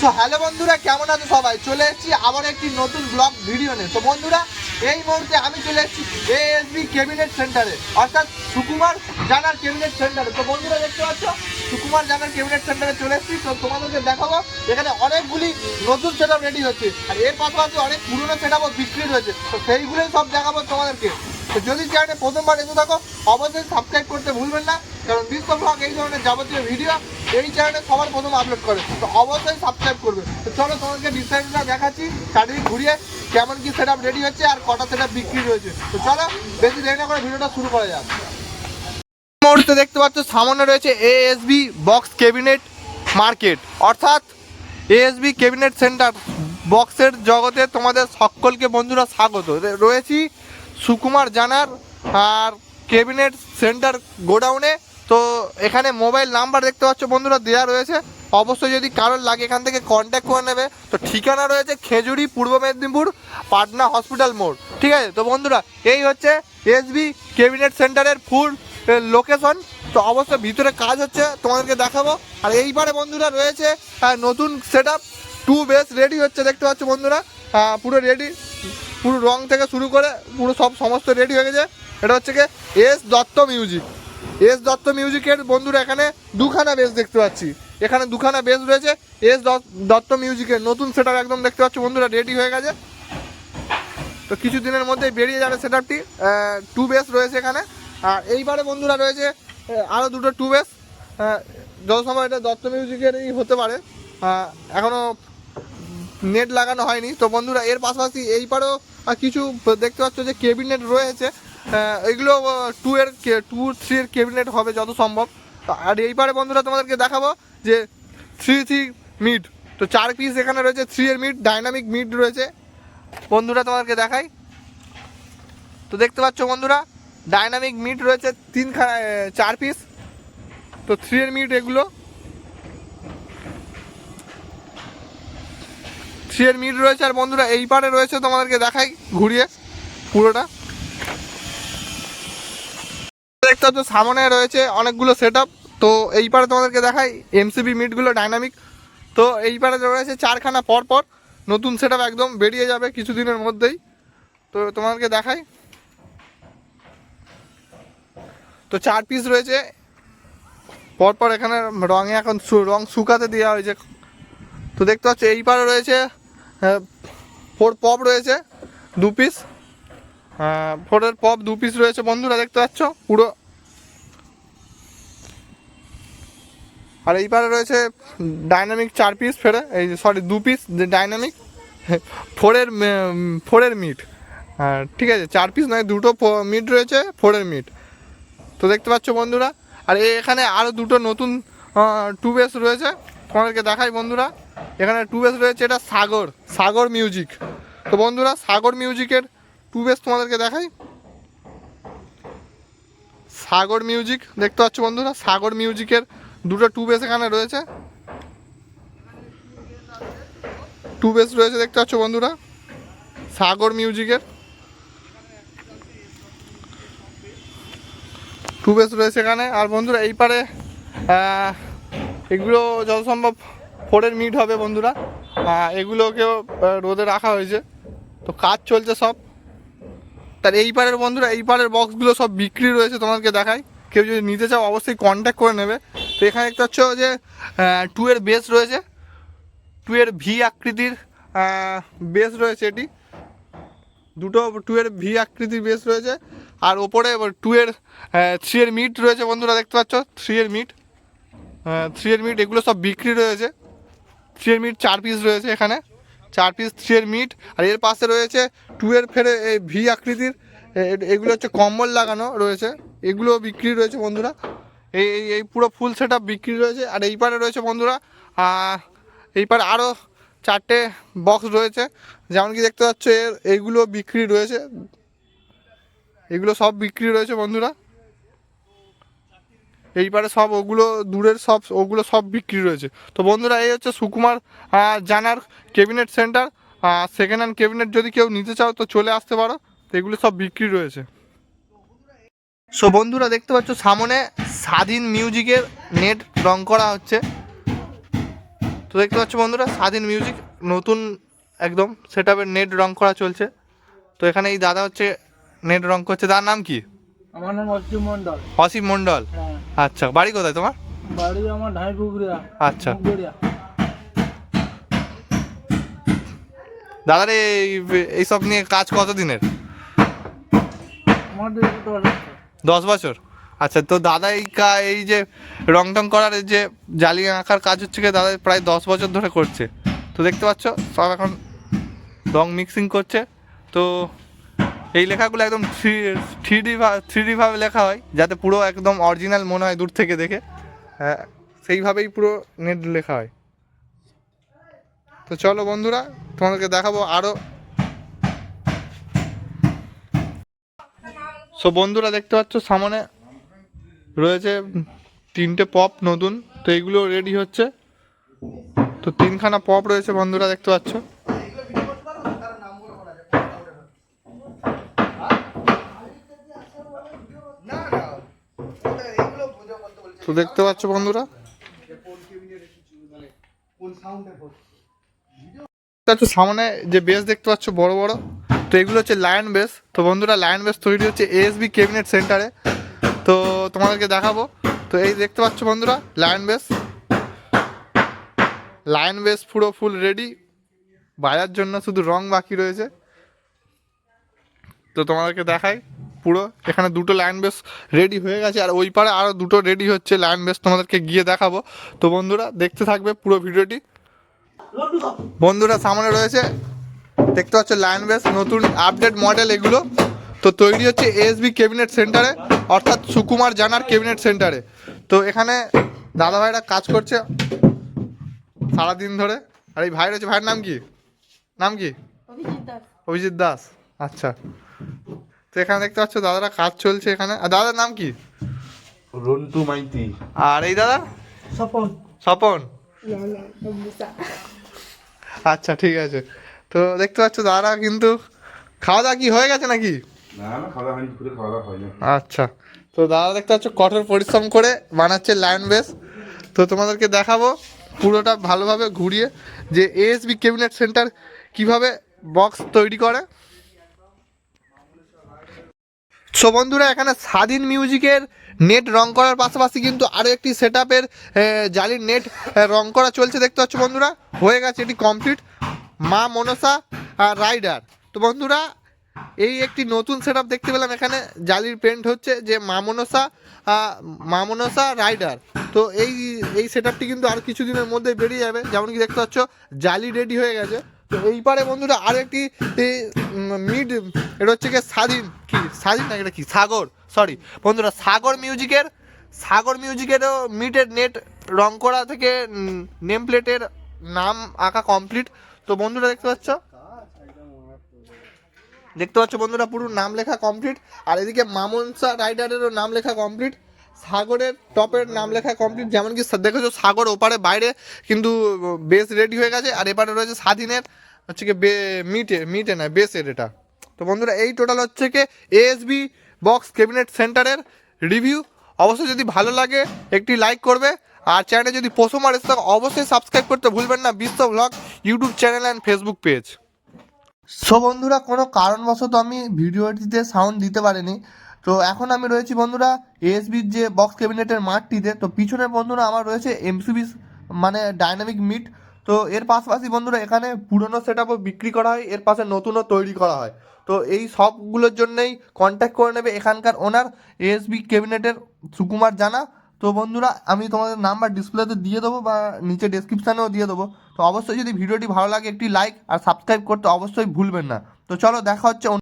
So hello বন্ধুরা, কেমন আছো সবাই? চলে এসেছি আবার একটি নতুন ব্লগ ভিডিও নিয়ে। তো বন্ধুরা, এই মুহূর্তে আমি চলে এসেছি এএসবি ক্যাবিনেট সেন্টারে অর্থাৎ সুকুমার জানার ক্যাবিনেট সেন্টারে তো বন্ধুরা, দেখতে পাচ্ছ? সুকুমার জানার ক্যাবিনেট সেন্টারে চলে এসেছি। তো তোমাদেরকে দেখাবো, এখানে অনেকগুলি নতুন সেট রেডি হচ্ছে। আর এর পাশাপাশি অনেক পুরনো সেট বিক্রি রয়েছে তো সেইগুলোই সব দেখাবো তোমাদেরকে। তো যদি চ্যানেলে প্রথমবার এসে থাকো, অবশ্যই সাবস্ক্রাইব করতে ভুলবেন না। কারণ বিশ্ব এই ধরনের যাবতীয় ভিডিও এই চ্যানেলে সবার প্রথম আপলোড করে। তো অবশ্যই সাবস্ক্রাইব করবে। তো চলো তোমাদেরকে ডিজাইনটা দেখাচ্ছি, চারিদিক ঘুরিয়ে কেমন কি সেট রেডি হচ্ছে আর কটা সেট বিক্রি রয়েছে তো চলো বেশি দেরি না করে ভিডিওটা শুরু করা যাক। মুহূর্তে দেখতে পাচ্ছ সামনে রয়েছে এএসবি বক্স ক্যাবিনেট মার্কেট অর্থাৎ এএসবি ক্যাবিনেট সেন্টার বক্সের জগতে তোমাদের সকলকে বন্ধুরা স্বাগত। রয়েছি সুকুমার জানার আর ক্যাবিনেট সেন্টার গোডাউনে তো এখানে মোবাইল নাম্বার দেখতে পাচ্ছ বন্ধুরা দেওয়া রয়েছে। অবশ্যই যদি কারোর লাগে এখান থেকে কন্ট্যাক্ট করে নেবে। তো ঠিকানা রয়েছে খেজুরি, পূর্ব মেদিনীপুর, পাটনা হসপিটাল মোড়। ঠিক আছে? তো বন্ধুরা, এই হচ্ছে এসবি ক্যাবিনেট সেন্টারের ফুল লোকেশন তো অবশ্যই ভিতরে কাজ হচ্ছে, তোমাদেরকে দেখাবো। আর এইবারে বন্ধুরা রয়েছে নতুন set up two bass ready হচ্ছে, দেখতে পাচ্ছ বন্ধুরা। পুরো রেডি পুরো রং থেকে শুরু করে পুরো সব সমস্ত রেডি হয়ে গেছে। এটা হচ্ছে কি S Dutta music S Dutta মিউজিকের বন্ধুরা এখানে দুখানা বেস দেখতে পাচ্ছি। এখানে দুখানা বেস রয়েছে এস দত্ত মিউজিকের নতুন সেট একদম দেখতে পাচ্ছ বন্ধুরা রেডি হয়ে গেছে। তো কিছু দিনের মধ্যেই বেরিয়ে যাবে সেট আপটি টু বেস রয়েছে এখানে। আর এইবারে বন্ধুরা রয়েছে আরও দুটো টু বেস যত সময় এটা দত্ত মিউজিকেরই হতে পারে। আহ, এখনও নেট লাগানো হয়নি। তো বন্ধুরা এর পাশাপাশি এই পারেও আহ, কিছু দেখতে পাচ্ছ যে কেবিনেট রয়েছে। এগুলো টু এর টু থ্রি এর কেবিনেট হবে যত সম্ভব। আর এই পারে বন্ধুরা তোমাদেরকে দেখাবো যে থ্রি থ্রি মিড তো চার পিস এখানে রয়েছে থ্রি এর মিড ডাইনামিক মিড রয়েছে। বন্ধুরা তোমাদেরকে দেখাই। তো দেখতে পাচ্ছ বন্ধুরা ডাইনামিক মিট রয়েছে তিন চার পিস তো থ্রি এর মিট এগুলো। থ্রি এর মিট রয়েছে। আর বন্ধুরা এই পারে রয়েছে তোমাদেরকে দেখাই ঘুরিয়ে পুরোটা। দেখতে পাচ্ছ সামনে রয়েছে অনেকগুলো সেট তো এই পারে তোমাদেরকে দেখাই এমসিবি মিটগুলো ডাইনামিক তো এই পারে রয়েছে চারখানা পর পর নতুন সেট একদম বেরিয়ে যাবে কিছুদিনের মধ্যেই। তো তোমাদেরকে দেখাই। তো চার পিস রয়েছে। পরপর এখানে রঙে এখন রং শুকাতে দেওয়া হয়েছে। তো দেখতে পাচ্ছ এই পারে রয়েছে ফোর পপ রয়েছে, দু পিস ফোরের পপ দু পিস রয়েছে বন্ধুরা, দেখতে পাচ্ছ? পুরো। আর এই পারে রয়েছে ডাইনামিক চার পিস ফেরে, এই সরি দু পিস ডাইনামিক ফোরের ফোরের মিট আর ঠিক আছে, চার পিস নয়, দুটো মিট রয়েছে, ফোরের মিট তো দেখতে পাচ্ছ বন্ধুরা, আর এখানে আরও দুটো নতুন টু বেস রয়েছে, তোমাদেরকে দেখাই বন্ধুরা। এখানে টু বেস রয়েছে, এটা সাগর সাগর মিউজিক তো বন্ধুরা, সাগর মিউজিকের টু বেস তোমাদেরকে দেখাই। সাগর মিউজিক, দেখতে পাচ্ছ বন্ধুরা? সাগর মিউজিকের দুটো টু বেস এখানে রয়েছে। টু বেস রয়েছে, দেখতে পাচ্ছ বন্ধুরা? সাগর মিউজিকের। টু বেস রয়েছে এখানে। আর বন্ধুরা, এই পারে এগুলো যত সম্ভব ফোরের মিট হবে বন্ধুরা। এগুলোকেও রোদে রাখা হয়েছে। তো কাজ চলছে সব। তার এই পারের বন্ধুরা, এই পারের বক্সগুলো সব বিক্রি রয়েছে তোমাদেরকে দেখাই। কেউ যদি নিতে চাও, অবশ্যই কন্ট্যাক্ট করে নেবে। তো এখানে দেখতে পাচ্ছ যে টু এর বেস রয়েছে। টু এর ভি আকৃতির বেস রয়েছে এটি। দুটো টু এর ভি আকৃতির বেস রয়েছে। আর ওপরে টু এর থ্রি এর মিট রয়েছে বন্ধুরা, দেখতে পাচ্ছ? থ্রি এর মিট থ্রি এর মিট এগুলো সব বিক্রি রয়েছে। থ্রি এর মিট চার পিস রয়েছে এখানে। চার পিস থ্রি এর মিট আর এর পাশে রয়েছে টু এর ফেরে এই ভি আকৃতির এগুলো হচ্ছে কম্বল লাগানো রয়েছে এগুলো বিক্রি রয়েছে বন্ধুরা, এই, এই- পুরো ফুল সেট বিক্রি রয়েছে, আর এই পারে রয়েছে বন্ধুরা এই পারে আরও চারটে বক্স রয়েছে, যেমন কি দেখতে পাচ্ছ এর এইগুলো বিক্রি রয়েছে, এগুলো সব বিক্রি রয়েছে বন্ধুরা এই পারে সব ওগুলো, দূরের সব, ওগুলো সব বিক্রি রয়েছে। তো বন্ধুরা, এই হচ্ছে সুকুমার জানার cabinet center second hand cabinet যদি কেউ নিতে চাও, তো চলে আসতে পারো। তো এগুলো সব বিক্রি রয়েছে। সো বন্ধুরা, দেখতে পাচ্ছ, সামনে স্বাধীন মিউজিকের নেট রং করা হচ্ছে। তো দেখতে পাচ্ছ, বন্ধুরা, স্বাধীন মিউজিক নতুন একদম সেট নেট রং করা চলছে। তো এখানে এই দাদা হচ্ছে নেট রং করছে। তার নাম কি? আমার নাম অসীম মন্ডল অসীম মণ্ডল? হ্যাঁ। আচ্ছা বাড়ি কোথায় তোমার? বাড়ি আমার ঢাই পুকুরিয়া আচ্ছা। দাদার এই এইসব নিয়ে কাজ কত দিনের। দশ বছর। আচ্ছা তো দাদা এই এই যে রং টং করার এই যে জালি আঁকার কাজ হচ্ছে কি দাদা প্রায় দশ বছর ধরে করছে। তো দেখতে পাচ্ছ সব এখন রং মিক্সিং করছে। তো এই লেখাগুলো একদম three three D three D ভাবে লেখা হয়, যাতে পুরো একদম অরিজিনাল মনে হয় দূর থেকে দেখে। হ্যাঁ সেইভাবেই পুরো নেট লেখা হয়। তো চলো বন্ধুরা, তোমাদেরকে দেখাবো আরও সো বন্ধুরা দেখতে পাচ্ছ, সামনে রয়েছে তিনটে পপ নতুন, তো এইগুলো রেডি হচ্ছে। তো তিনখানা পপ রয়েছে বন্ধুরা, দেখতে পাচ্ছ। তো দেখতে পাচ্ছ বন্ধুরা। সামনে যে বেস দেখতে পাচ্ছ বড় বড়, তো এগুলো হচ্ছে লায়ন বেস তো বন্ধুরা লায়ন বেস তৈরি হচ্ছে এএসবি ক্যাবিনেট সেন্টারে তো তোমাদেরকে দেখাবো। তো এই দেখতে পাচ্ছ বন্ধুরা লায়ন বেস লায়ন বেস পুরো ফুল রেডি বাজার জন্য শুধু রং বাকি রয়েছে। তো তোমাদেরকে দেখাই। পুরো। এখানে দুটো লাইন বেস রেডি হয়ে গেছে আর ওই পারে আরও দুটো রেডি হচ্ছে লাইন বেস তোমাদেরকে গিয়ে দেখাবো। তো বন্ধুরা দেখতে থাকবে পুরো ভিডিওটি। বন্ধুরা সামনে রয়েছে দেখতে পাচ্ছ লাইন বেস নতুন আপডেট মডেল এগুলো। তো তৈরি হচ্ছে এসবি ক্যাবিনেট সেন্টারে অর্থাৎ সুকুমার জানার ক্যাবিনেট সেন্টারে তো এখানে দাদা ভাইরা কাজ করছে সারাদিন ধরে। আর এই ভাই রয়েছে ভাইয়ের নাম কি? নাম কি? অভিজিৎ দাস আচ্ছা। তো এখানে দেখতে পাচ্ছ দাদারা কাজ চলছে এখানে। আর দাদার নাম কি? রন্টু মাইতি। আর এই দাদা? স্বপন। স্বপন। আচ্ছা ঠিক আছে। তো দেখতে পাচ্ছ দাদা কিন্তু খাওয়া দাওয়া কি হয়ে গেছে নাকি? না না খাওয়া হয়নি দুপুরে খাওয়া দাওয়া হয়নি। আচ্ছা। তো দাদা দেখতে পাচ্ছ কঠোর পরিশ্রম করে বানাচ্ছে লায়ন বেস তো তোমাদেরকে দেখাবো পুরোটা ভালোভাবে ঘুরিয়ে যে এএসবি ক্যাবিনেট সেন্টার কীভাবে বক্স তৈরি করে। সো বন্ধুরা, এখানে স্বাধীন মিউজিকের নেট রং করার পাশাপাশি কিন্তু আরও একটি সেট আপের জালির নেট রং করা চলছে, দেখতে পাচ্ছ বন্ধুরা? হয়ে গেছে এটি কমপ্লিট। মা মনসা রাইডার। তো বন্ধুরা, এই একটি নতুন সেট দেখতে পেলাম এখানে। জালির পেন্ট হচ্ছে যে মা মনসা মা মনসা রাইডার। তো এই এই সেট কিন্তু আর কিছুদিনের মধ্যে বেরিয়ে যাবে। যেমন কি দেখতে পাচ্ছ, জালি রেডি হয়ে গেছে। তো এই পারে বন্ধুরা আর একটি মিড এটা হচ্ছে কি স্বাধীন কি? স্বাধীন না, এটা কি? সাগর সরি বন্ধুরা, সাগর মিউজিকের সাগর মিউজিকেরও মিটের নেট রং করা থেকে নেম প্লেটের নাম আঁকা কমপ্লিট তো বন্ধুরা, দেখতে পাচ্ছ? দেখতে পাচ্ছ বন্ধুরা, পুরো নাম লেখা কমপ্লিট আর এদিকে মামনসা রাইডারেরও নাম লেখা কমপ্লিট সাগরের টপের নাম লেখা কমপ্লিট যেমন কি দেখেছ সাগর ওপারে বাইরে, কিন্তু বেস রেডি হয়ে গেছে, আর এপারে রয়েছে স্বাধীনের, হচ্ছে কি মিটে মিটে না বেসের এটা। তো বন্ধুরা, এই টোটাল হচ্ছে কি এএসবি বক্স ক্যাবিনেট সেন্টারের রিভিউ অবশ্যই যদি ভালো লাগে, একটি লাইক করবে, আর চ্যানেলে যদি পশু এসে থাকে, অবশ্যই সাবস্ক্রাইব করতে ভুলবেন না, Bishwa blog YouTube channel and Facebook page so বন্ধুরা, কোনো কারণবশত আমি ভিডিওটিতে সাউন্ড দিতে পারিনি। তো এখন আমি রয়েছি বন্ধুরা এএসবির যে বক্স ক্যাবিনেটের মাঠটিতে, তো পিছনে বন্ধুরা আমার রয়েছে এমসিবি মানে ডাইনামিক মিট তো এর পাশাপাশি বন্ধুরা এখানে পুরনো সেট বিক্রি করা হয়, এর পাশে নতুনও তৈরি করা হয়। তো এই সবগুলোর জন্যই কন্ট্যাক্ট করে নেবে এখানকার ওনার এএসবি ক্যাবিনেটের সুকুমার জানা। তো বন্ধুরা আমি তোমাদের নাম্বার ডিসপ্লেতে দিয়ে দেবো বা নিচে ডেসক্রিপশানেও দিয়ে দেবো। তো অবশ্যই যদি ভিডিওটি ভালো লাগে একটি লাইক আর সাবস্ক্রাইব করতে অবশ্যই ভুলবেন না। তো চলো দেখা হচ্ছে